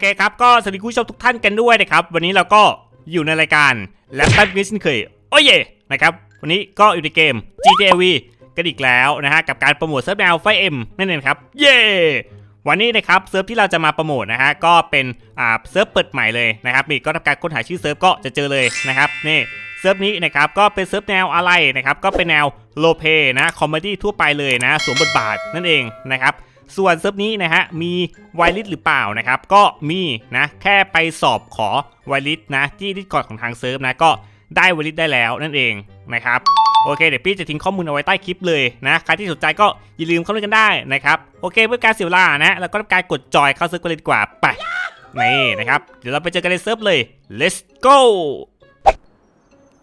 เคครับก็สวัสดีคุณผู้ชมทุกท่านกันด้วยนะครับ วันนี้เราก็อยู่ในรายการแลปตันกิสเคยโอ้ยเย่นะครับ วันนี้ก็อยู่ในเกม GTA V กันอีกแล้วนะฮะกับการโปรโมทเซิร์ฟแนวไฟเอ็มนั่นเองครับ เย่วันนี้นะครับเซิร์ฟที่เราจะมาโปรโมทนะฮะก็เป็นอ่าเซิร์ฟเปิดใหม่เลยนะครับนี่ก็ทำการค้นหาชื่อเซิร์ฟก็จะเจอเลยนะครับนี่เซิร์ฟนี้นะครับก็เป็นเซิร์ฟแนวอะไรนะครับก็เป็นแนวโลเปนะคอมเมดี้ทั่วไปเลยนะสวมบทบาทนั่นเองนะครับ ส่วนเซิร์ฟนี้นะฮะมีไวลิสหรือเปล่านะครับก็มีนะแค่ไปสอบขอไวลิสนะที่ดิสคอร์ดของทางเซิร์ฟนะก็ได้ไวลิสได้แล้วนั่นเองนะครับโอเคเดี๋ยวพี่จะทิ้งข้อมูลเอาไว้ใต้คลิปเลยนะใครที่สนใจก็อย่าลืมเข้าเล่นกันได้นะครับโอเคเพื่อการเสียเวลานะแล้วก็การกดจอยเข้าเซิร์ฟกันเลยดีกว่าไปนี่นะครับเดี๋ยวเราไปเจอกันในเซิร์ฟเลย let's go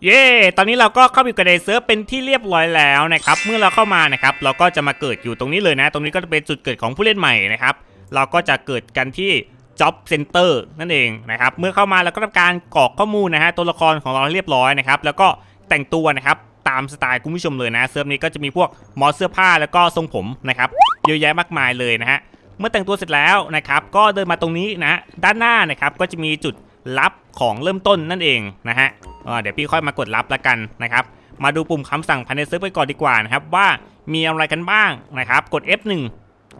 เย้ตอนนี้เราก็เข้าไปอยู่กับในเซิร์ฟเป็นที่เรียบร้อยแล้วนะครับ เมื่อเราเข้ามานะครับ เราก็จะมาเกิดอยู่ตรงนี้เลยนะ ตรงนี้ก็จะเป็นจุดเกิดของผู้เล่นใหม่นะครับ เราก็จะเกิดกันที่ Job Center นั่นเองนะครับ เมื่อเข้ามาเราก็ทำการกรอกข้อมูลนะฮะ ตัวละครของเราเรียบร้อยนะครับ แล้วก็แต่งตัวนะครับตามสไตล์คุณผู้ชมเลยนะ เซิร์ฟนี้ก็จะมีพวกมอสเสื้อผ้าแล้วก็ทรงผมนะครับ เยอะแยะมากมายเลยนะฮะ เมื่อแต่งตัวเสร็จแล้วนะครับ ก็เดินมาตรงนี้นะ ด้านหน้านะครับ ก็จะมีจุด ลับของเริ่มต้นนั่นเองนะฮะเดี๋ยวพี่ค่อยมากดรับแล้วกันนะครับ มาดูปุ่มคำสั่งภายในเซิร์ฟไปก่อนดีกว่านะครับว่ามีอะไรกันบ้างนะครับ กด F1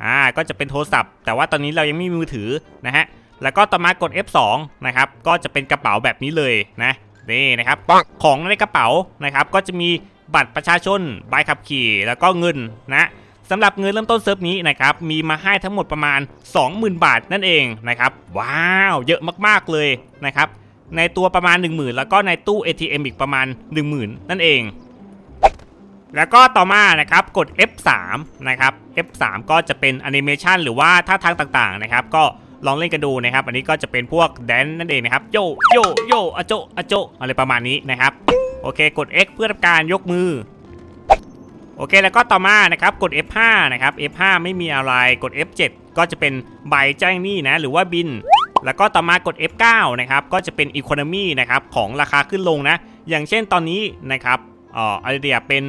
อ่าก็จะเป็นโทรศัพท์ แต่ว่าตอนนี้เรายังไม่มีมือถือนะฮะแล้วก็ต่อมากด F2 นะครับก็จะเป็นกระเป๋าแบบนี้เลยนะนี่นะครับของในกระเป๋านะครับก็จะมีบัตรประชาชนใบขับขี่แล้วก็เงินนะ สำหรับเงินเริ่มต้นเซิร์ฟนี้นะครับมีมาให้ทั้งหมดประมาณ 20,000 บาทนั่นเองนะครับว้าวเยอะมากๆเลยนะครับในตัวประมาณ 10,000 แล้วก็ในตู้ ATM อีกประมาณ 10,000 นั่นเอง แล้วก็ต่อมานะครับกด F3 นะครับ F3 ก็จะเป็นแอนิเมชันหรือว่าท่าทางต่างๆนะครับก็ลองเล่นกันดูนะครับ อันนี้ก็จะเป็นพวกแดนนั่นเองนะครับโยโยโยอะโจอะโจอะไรประมาณนี้นะครับโอเคกด X เพื่อทำการยกมือ โอเคแล้วก็ต่อมานะครับกด F5 นะครับ F5 ไม่มีอะไรกด F7 ก็จะเป็นใบแจ้งหนี้นะหรือว่าบิน แล้วก็ต่อมากด F9 นะครับก็จะเป็น Economy นะครับของราคาขึ้นลงนะ อย่างเช่นตอนนี้นะครับเอ่ออะไรเดียเป็น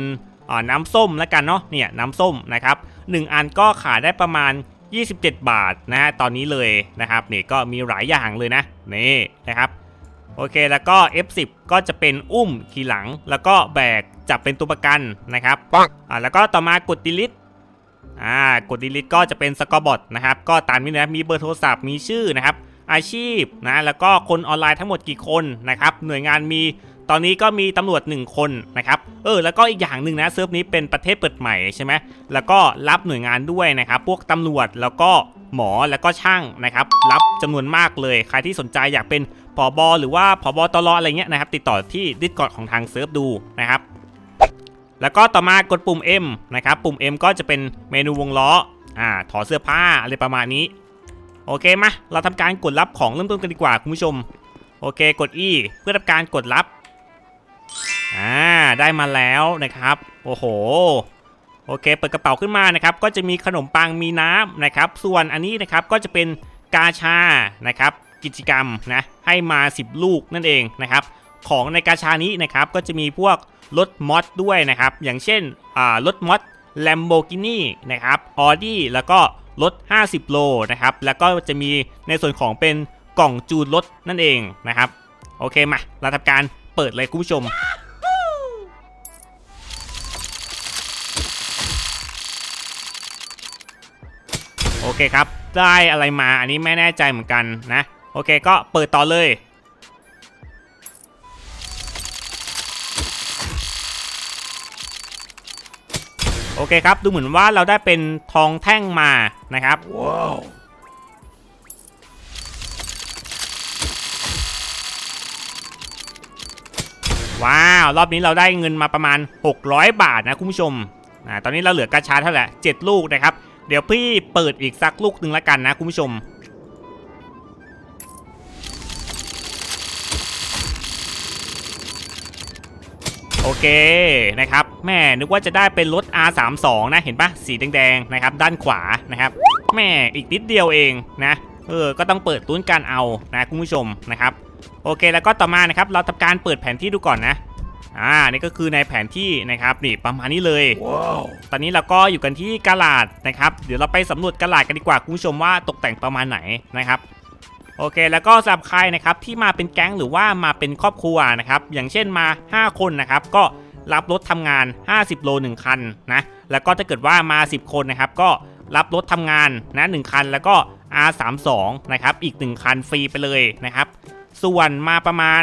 อ่อน้ำส้มแล้วกันเนาะเนี่ยน้ำส้มนะครับ1อันก็ขายได้ประมาณ 27 บาทนะฮะตอนนี้เลยนะครับนี่ก็มีหลายอย่างเลยนะนี่นะครับโอเคแล้วก็ F10 ก็จะเป็นอุ้มขี่หลังแล้วก็แบก จับเป็นตัวประกันนะครับอ่าแล้วก็ต่อมากด delete อ่ากด delete ก็จะเป็นสกอร์บอทนะครับก็ตามนี้นะมีเบอร์โทรศัพท์มีชื่อนะครับ อาชีพนะแล้วก็คนออนไลน์ทั้งหมดกี่คนนะครับหน่วยงานมีตอนนี้ก็มีตำรวจ 1 คนนะครับ เออ แล้วก็อีกอย่างหนึ่งนะเซิร์ฟนี้เป็นประเทศเปิดใหม่ใช่ไหม แล้วก็รับหน่วยงานด้วยนะครับ พวกตำรวจแล้วก็หมอแล้วก็ช่างนะครับ รับจำนวนมากเลย ใครที่สนใจอยากเป็นผอบอหรือว่าผอบอตลออะไรเงี้ยนะครับ ติดต่อที่ดิสคอร์ดของทางเซิร์ฟดูนะครับ แล้วก็ต่อมากดปุ่ม M นะครับ ปุ่ม M ก็จะเป็นเมนูวงล้อ อ่า ถอดเสื้อผ้าอะไรประมาณนี้ โอเคมา เราทำการกดรับของเริ่มต้นกันดีกว่าคุณผู้ชม โอเค กด E เพื่อทำการกดรับ อ่า ได้มาแล้วนะครับ โอ้โห โอเค เปิดกระเป๋าขึ้นมานะครับ ก็จะมีขนมปัง มีน้ำนะครับ ส่วนอันนี้นะครับ ก็จะเป็นกาชา นะครับ กิจกรรมนะ ให้มา 10 ลูกนั่นเองนะครับ ของในกาชานี้นะครับ ก็จะมีพวก รถมอสด้วยนะครับ อย่างเช่นอ่ารถมอส Lamborghini นะครับ Audi แล้วก็รถ 50 โลนะครับ แล้วก็จะมีในส่วนของเป็นกล่องจูนรถนั่นเองนะครับ โอเคมา เราทำการเปิดเลยคุณผู้ชม โอเคครับ ได้อะไรมาอันนี้ไม่แน่ใจเหมือนกันนะ โอเคก็เปิดต่อเลย เคครับ ดูเหมือนว่าเราได้เป็นทองแท่งมานะครับว้าวว้าว รอบนี้เราได้เงินมาประมาณ 600 บาทนะคุณผู้ชมอ่าตอนนี้เราเหลือกระชาเท่าไหร่7ลูกนะครับ เดี๋ยวพี่เปิดอีกสักลูกหนึ่งละกันนะคุณผู้ชม โอเคนะครับแม่นึกว่าจะได้เป็นรถ R32 นะเห็นปะสีแดงๆนะครับด้านขวานะครับแม่อีกนิดเดียวเองนะเออก็ต้องเปิดตุ้นการเอานะคุณผู้ชมนะครับโอเคแล้วก็ต่อมานะครับเราทำการเปิดแผนที่ดูก่อนนะอ่านี่ก็คือในแผนที่นะครับนี่ประมาณนี้เลยตอนนี้เราก็อยู่กันที่กาลาดนะครับ เดี๋ยวเราไปสำรวจกาลาดกันดีกว่าคุณผู้ชมว่าตกแต่งประมาณไหนนะครับ โอเค แล้วก็สำหรับใครนะครับที่มาเป็นแก๊งหรือว่ามาเป็นครอบครัวนะครับอย่างเช่นมา 5 คนนะครับก็รับรถทำงาน 50 โล 1 คันนะแล้วก็ถ้าเกิดว่ามา 10 คนนะครับก็รับรถทำงานนะ1คัน แล้วก็ R32 นะครับอีก 1 คันฟรีไปเลยนะครับส่วนมาประมาณ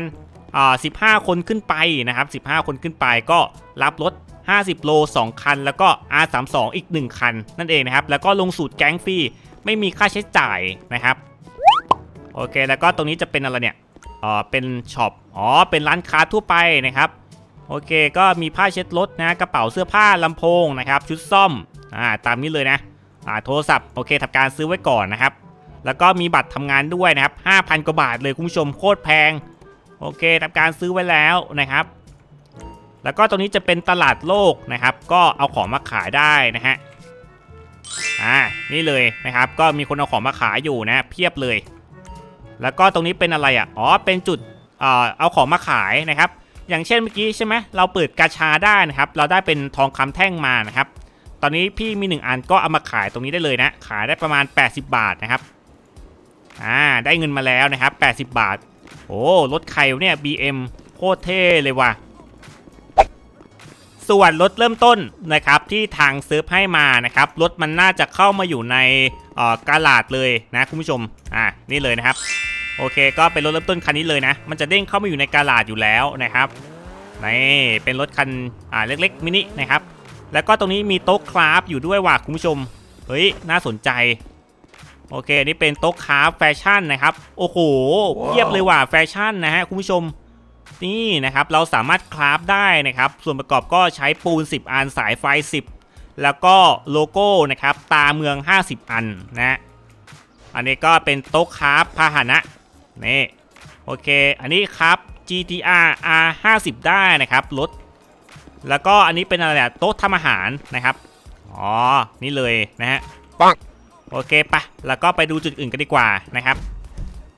อ่า15คนขึ้นไปนะครับ 15 คนขึ้นไปก็รับรถ 50 โล 2 คัน แล้วก็ R32 อีก 1 คัน นั่นเองนะครับ แล้วก็ลงสูตรแก๊งฟรีไม่มีค่าใช้จ่ายนะครับ โอเค แล้วก็ตรงนี้จะเป็นอะไรเนี่ยอ๋อเป็นช็อปอ๋อเป็นร้านค้าทั่วไปนะครับโอเค ก็มีผ้าเช็ดรถนะกระเป๋าเสื้อผ้าลำโพงนะครับ ชุดซ่อมอ่าตามนี้เลยนะอ่าโทรศัพท์โอเคทำการซื้อไว้ก่อนนะครับ แล้วก็มีบัตรทำงานด้วยนะครับ5,000กว่าบาทเลยคุณผู้ชมโคตรแพงโอเคทำการซื้อไว้แล้วนะครับ แล้วก็ตรงนี้จะเป็นตลาดโลกนะครับ ก็เอาของมาขายได้นะฮะอ่านี่เลยนะครับ ก็มีคนเอาของมาขายอยู่นะ เพียบเลย แล้วก็ตรงนี้เป็นอะไรอะ อ๋อ เป็นจุดเอาของมาขายนะครับ อย่างเช่นเมื่อกี้ใช่ไหมเราเปิดกาชาได้นะครับ เราได้เป็นทองคำแท่งมานะครับ ตอนนี้พี่มีหนึ่งอันก็เอามาขายตรงนี้ได้เลยนะ ขายได้ประมาณ 80 บาทนะครับ อ่า ได้เงินมาแล้วนะครับ 80 บาท โอ้ รถใครเนี่ย BM โคตรเท่เลยว่ะ ส่วนรถเริ่มต้นนะครับที่ทางเซิร์ฟให้มานะครับ รถมันน่าจะเข้ามาอยู่ใน กาลาดเลยนะคุณผู้ชมอ่านี่เลยนะครับ โอเคก็เป็นรถเริ่มต้นคันนี้เลยนะ มันจะเด้งเข้ามาอยู่ในกาลาดอยู่แล้วนะครับนี่เป็นรถคันอ่าเล็กๆมินินะครับแล้วก็ตรงนี้มีโต๊ะคราฟอยู่ด้วยว่ะคุณผู้ชมเฮ้ยน่าสนใจโอเคนี่เป็นโต๊ะคราฟแฟชั่นนะครับโอ้โหเพียบเลยว่ะแฟชั่นนะฮะคุณผู้ชมนี่นะครับเราสามารถคราฟได้นะครับ ส่วนประกอบก็ใช้ปูน 10 อันสายไฟ 10 แล้วก็โลโก้นะครับตาเมือง 50 อันนะอันนี้ก็เป็นโต๊ะคราฟพาหนะนี่โอเค อันนี้ครับ GTR R50 ได้นะครับรถแล้วก็อันนี้เป็นอะไรอะโต๊ะทำอาหารนะครับอ๋อนี่เลยนะฮะปังโอเคปะแล้วก็ไปดูจุดอื่นกันดีกว่านะครับ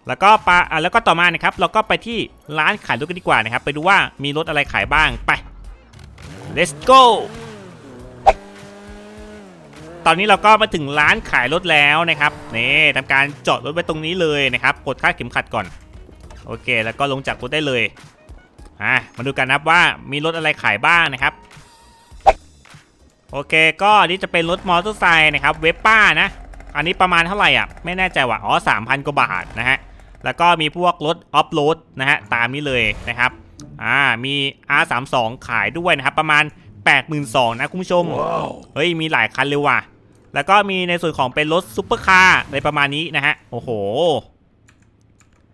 แล้วก็ปะอะแล้วก็ต่อมานะครับ เราก็ไปที่ร้านขายรถกันดีกว่านะครับ ไปดูว่ามีรถอะไรขายบ้างไป let's go ตอนนี้เราก็มาถึงร้านขายรถแล้วนะครับนี่ทำการจอดรถไว้ตรงนี้เลยนะครับกดคาดเข็มขัดก่อน โอเค แล้วก็ลงจากรถได้เลยอะมาดูกันนะครับว่ามีรถอะไรขายบ้างนะครับ โอเค ก็อันนี้จะเป็นรถมอเตอร์ไซค์นะครับเวปป้านะ อันนี้ประมาณเท่าไหร่อะไม่แน่ใจว่าอ๋อ3,000กว่าบาทนะฮะแล้วก็มีพวกรถออฟโรดนะฮะตามนี้เลยนะครับอ่ามี R32 ขายด้วยนะครับประมาณ 82,000นะคุณผู้ชมเฮ้ยมีหลายคันเลยว่ะ แล้วก็มีในส่วนของเป็นรถซุปเปอร์คาร์อะไรประมาณนี้นะฮะ โอ้โห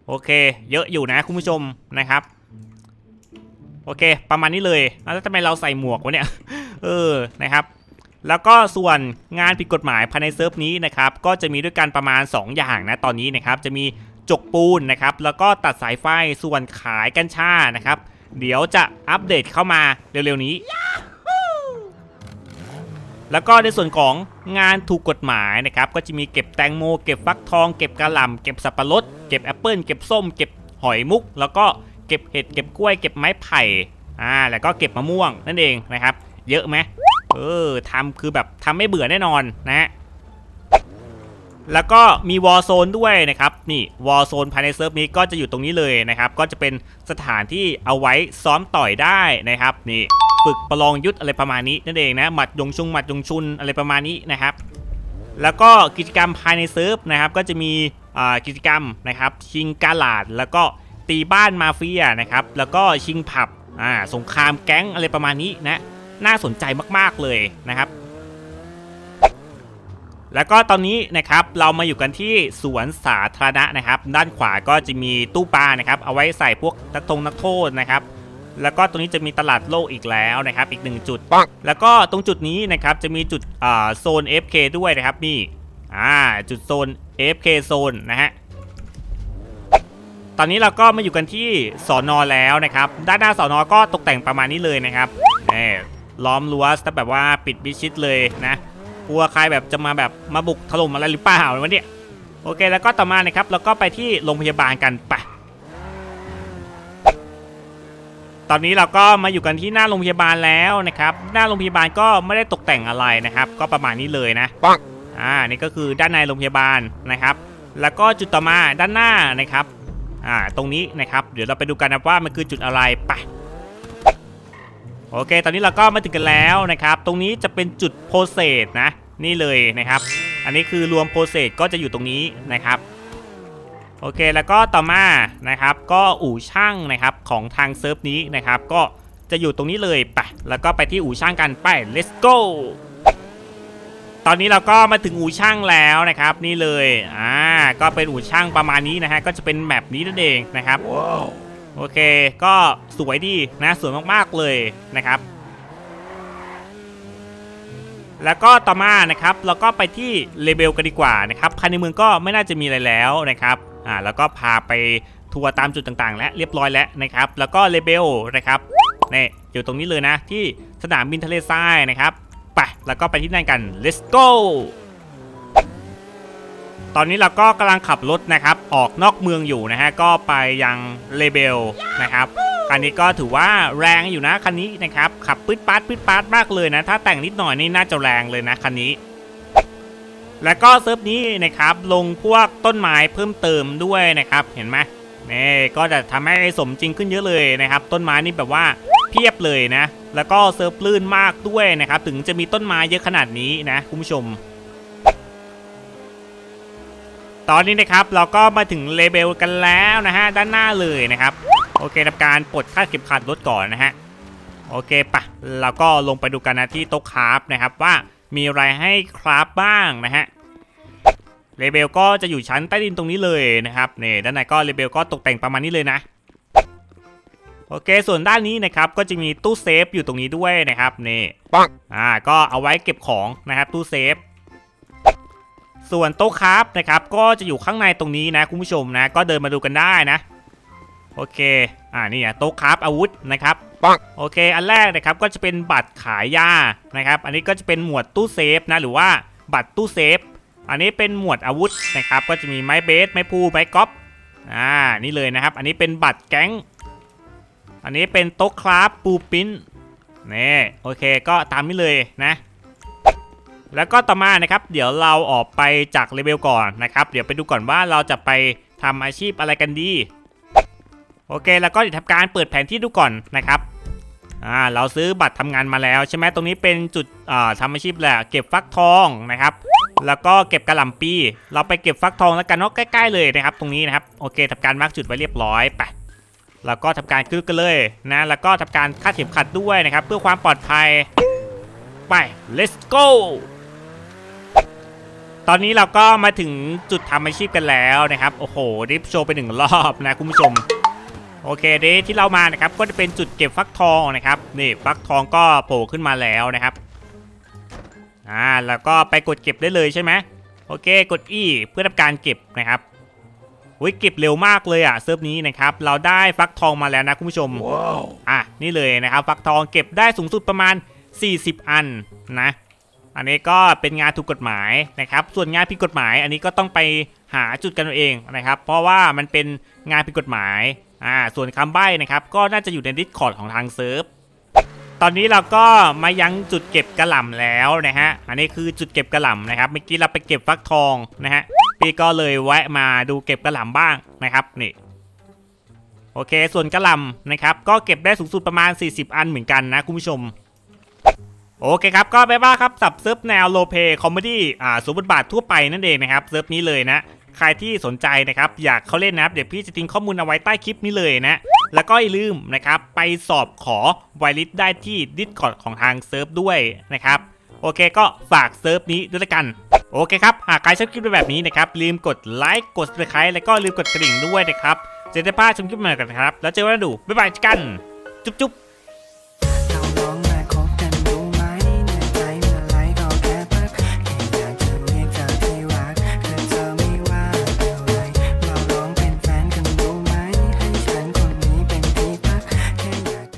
โอเค เยอะอยู่นะคุณผู้ชมนะครับ โอเค ประมาณนี้เลย แล้วทำไมเราใส่หมวกวะเนี่ย เออ นะครับ แล้วก็ส่วนงานผิดกฎหมายภายในเซิร์ฟนี้นะครับ ก็จะมีด้วยกันประมาณ 2 อย่างนะตอนนี้นะครับ จะมีจกปูนนะครับ แล้วก็ตัดสายไฟ ส่วนขายกัญชานะครับ เดี๋ยวจะอัปเดตเข้ามาเร็วๆนี้ แล้วก็ในส่วนของงานถูกกฎหมายนะครับก็จะมีเก็บแตงโม เก็บฟักทอง เก็บกระหล่ำเก็บสับปะรด เก็บแอปเปิลเก็บส้ม เก็บหอยมุก แล้วก็เก็บเห็ดเก็บกล้วย เก็บไม้ไผ่อ่าแล้วก็เก็บมะม่วงนั่นเองนะครับ เยอะไหมเออทำคือแบบทำไม่เบื่อแน่นอนนะฮะ แล้วก็มีวอ r z โซนด้วยนะครับนี่วอ r z โซนภายในเซิร์ฟนี้ก็จะอยู่ตรงนี้เลยนะครับก็จะเป็นสถานที่เอาไว้ซ้อมต่อยได้นะครับนี่ฝึกประลองยุทธอะไรประมาณนี้นั่นเองนะหมัดยงชุงหมัดยงชุนอะไรประมาณนี้นะครับ แล้วก็กิจกรรมภายในเซิร์ฟนะครับก็จะมีกิจกรรมนะครับชิงกาลาด แล้วก็ตีบ้านมาเฟียนะครับแล้วก็ชิงผับอ่าสงครามแก๊งอะไรประมาณนี้นะน่าสนใจมากๆเลยนะครับ แล้วก็ตอนนี้นะครับเรามาอยู่กันที่สวนสาธารณะนะครับ ด้านขวาก็จะมีตู้ปลานะครับ เอาไว้ใส่พวกนักทงนักโทษนะครับแล้วก็ตรงนี้จะมีตลาดโลกอีกแล้วนะครับ อีกหนึ่งจุดปังแล้วก็ตรงจุดนี้นะครับจะมีจุดอ่าโซน FK ด้วยนะครับนี่อ่าจุดโซน FK โซนนะฮะตอนนี้เราก็มาอยู่กันที่สอนอแล้วนะครับ ด้านหน้าสอนอก็ตกแต่งประมาณนี้เลยนะครับแหมล้อมรั้วแต่แบบว่าปิดมิดชิดเลยนะ กลัวใครแบบจะมาแบบมาบุกถล่มอะไรหรือเปล่าวะเนี่ยโอเคแล้วก็ต่อมานะครับเราก็ไปที่โรงพยาบาลกันไปตอนนี้เราก็มาอยู่กันที่หน้าโรงพยาบาลแล้วนะครับหน้าโรงพยาบาลก็ไม่ได้ตกแต่งอะไรนะครับ ก็ประมาณนี้เลยนะปังอ่านี่ก็คือด้านในโรงพยาบาลนะครับ แล้วก็จุดต่อมาด้านหน้านะครับอ่าตรงนี้นะครับ เดี๋ยวเราไปดูกันนะว่ามันคือจุดอะไรไป โอเค ตอนนี้เราก็มาถึงกันแล้วนะครับ ตรงนี้จะเป็นจุดโพเซสนะ นี่เลยนะครับ อันนี้คือรวมโพเซสก็จะอยู่ตรงนี้นะครับ โอเค แล้วก็ต่อมานะครับ ก็อู่ช่างนะครับของทางเซิร์ฟนี้นะครับ ก็จะอยู่ตรงนี้เลยไป แล้วก็ไปที่อู่ช่างกันไป let's go ตอนนี้เราก็มาถึงอู่ช่างแล้วนะครับ นี่เลย อ่า ก็เป็นอู่ช่างประมาณนี้นะฮะ ก็จะเป็นแมปนี้นั่นเองนะครับ โอเค ก็สวยดีนะสวยมากๆเลยนะครับ แล้วก็ต่อมานะครับเราก็ไปที่เลเบลกันดีกว่านะครับภายในเมืองก็ไม่น่าจะมีอะไรแล้วนะครับอ่าแล้วก็พาไปทัวร์ตามจุดต่างๆ และเรียบร้อยแล้วนะครับ แล้วก็เลเบลนะครับนี่อยู่ตรงนี้เลยนะที่สนามบินทะเลทรายนะครับไปแล้วก็ไปที่นั่นกัน let's go ตอนนี้เราก็กำลังขับรถนะครับ ออกนอกเมืองอยู่นะฮะ ก็ไปยังเลเบลนะครับคันนี้ก็ถือว่าแรงอยู่นะคันนี้นะครับ ขับปื๊ดปาดปื๊ดปาดมากเลยนะ ถ้าแต่งนิดหน่อยนี่น่าจะแรงเลยนะคันนี้ แล้วก็เซิร์ฟนี้นะครับลงพวกต้นไม้เพิ่มเติมด้วยนะครับเห็นไหมนี่ก็จะทำให้สมจริงขึ้นเยอะเลยนะครับ ต้นไม้นี่แบบว่าเพียบเลยนะ แล้วก็เซิร์ฟลื่นมากด้วยนะครับ ถึงจะมีต้นไม้เยอะขนาดนี้นะคุณผู้ชม ตอนนี้นะครับเราก็มาถึงเลเบลกันแล้วนะฮะด้านหน้าเลยนะครับโอเคทำการปลดคาดเข็มขัดรถก่อนนะฮะโอเคปะเราก็ลงไปดูกันนะที่โต๊ะคราฟนะครับว่ามีอะไรให้คราฟบ้างนะฮะเลเบลก็จะอยู่ชั้นใต้ดินตรงนี้เลยนะครับนี่ด้านในก็เลเบลก็ตกแต่งประมาณนี้เลยนะโอเค ส่วนด้านนี้นะครับก็จะมีตู้เซฟอยู่ตรงนี้ด้วยนะครับนี่ปังอ่าก็เอาไว้เก็บของนะครับตู้เซฟ ส่วนโต๊ะคราฟนะครับก็จะอยู่ข้างในตรงนี้นะคุณผู้ชมนะ ก็เดินมาดูกันได้นะ โอเค อ่านี่อะโต๊ะคราฟอาวุธนะครับปังโอเค อันแรกนะครับก็จะเป็นบัตรขายยานะครับ อันนี้ก็จะเป็นหมวดตู้เซฟนะหรือว่าบัตรตู้เซฟ อันนี้เป็นหมวดอาวุธนะครับ ก็จะมีไม้เบสไม้พูไม้ก๊อปอ่านี่เลยนะครับ อันนี้เป็นบัตรแก๊ง อันนี้เป็นโต๊ะคราฟปูปิ้นนี่โอเค ก็ตามนี้เลยนะ แล้วก็ต่อมานะครับ เดี๋ยวเราออกไปจากเลเวลก่อนนะครับ เดี๋ยวไปดูก่อนว่าเราจะไปทำอาชีพอะไรกันดี โอเค แล้วก็เดี๋ยวทำการเปิดแผนที่ดูก่อนนะครับอ่าเราซื้อบัตรทำงานมาแล้วใช่ไหมตรงนี้เป็นจุดอ่าทำอาชีพแหละเก็บฟักทองนะครับแล้วก็เก็บกระหล่ำปี เราไปเก็บฟักทองแล้วกันเนาะใกล้ๆเลยนะครับ ตรงนี้นะครับโอเคทำการมาร์กจุดไว้เรียบร้อยไปแล้วก็ทำการขึ้นกันเลยนะแล้วก็ทำการคาดเข็มขัดด้วยนะครับ เพื่อความปลอดภัยไป let's go อนนี้เราก็มาถึงจุดทำอาชีพกันแล้วนะครับโอ้โหดิฟโชว์ไปหนึ่งรอบนะคุณผู้ชมโอเคเดยวที่เรามานะครับก็จะเป็นจุดเก็บฟักทองนะครับนี่ฟักทองก็โผล่ขึ้นมาแล้วนะครับอ่าแล้วก็ไปกดเก็บได้เลยใช่ไหมโอเคกด E เพื่อทำการเก็บนะครับอุ้ยเก็บเร็วมากเลยอะเซิร์ฟนี้นะครับเราได้ฟักทองมาแล้วนะคุณผู้ชมว้าวอะนี่เลยนะครับฟักทองเก็บได้สูงสุดประมาณ 40 อันนะ อันนี้ก็เป็นงานถูกกฎหมายนะครับ ส่วนงานผิดกฎหมาย อันนี้ก็ต้องไปหาจุดกันเองนะครับ เพราะว่ามันเป็นงานผิดกฎหมาย อ่า ส่วนคำใบ้นะครับ ก็น่าจะอยู่ในดิสคอร์ดของทางเซิร์ฟ ตอนนี้เราก็มายังจุดเก็บกระหล่ำแล้วนะฮะ อันนี้คือจุดเก็บกระหล่ำนะครับ เมื่อกี้เราไปเก็บฟักทองนะฮะ พี่ก็เลยแวะมาดูเก็บกระหล่ำบ้างนะครับ นี่โอเค ส่วนกระหลำนะครับ ก็เก็บได้สูงสุดประมาณ 40 อันเหมือนกันนะคุณผู้ชม โอเคครับ ก็ไปว่าครับสับเซิร์ฟแนวโลเปคอมเมดี้อ่าสมบทบาททั่วไปนั่นเองนะครับเซิร์ฟนี้เลยนะ ใครที่สนใจนะครับ อยากเข้าเล่นนะครับ เดี๋ยวพี่จะทิ้งข้อมูลเอาไว้ใต้คลิปนี้เลยนะ แล้วก็อย่าลืมนะครับ ไปสอบขอไวลิสได้ที่ดิสคอร์ดของทางเซิร์ฟด้วยนะครับ โอเคก็ฝากเซิร์ฟนี้ด้วยละกันโอเคครับ หากใครชอบคลิปแบบนี้นะครับลืมกดไลค์กด subscribe แล้วก็ลืมกดกระดิ่งด้วยนะครับจะได้พลาดชมคลิปใหม่กันนะครับ แล้วเจอกันดูบ๊ายบายกัน จุ๊บจุ๊บ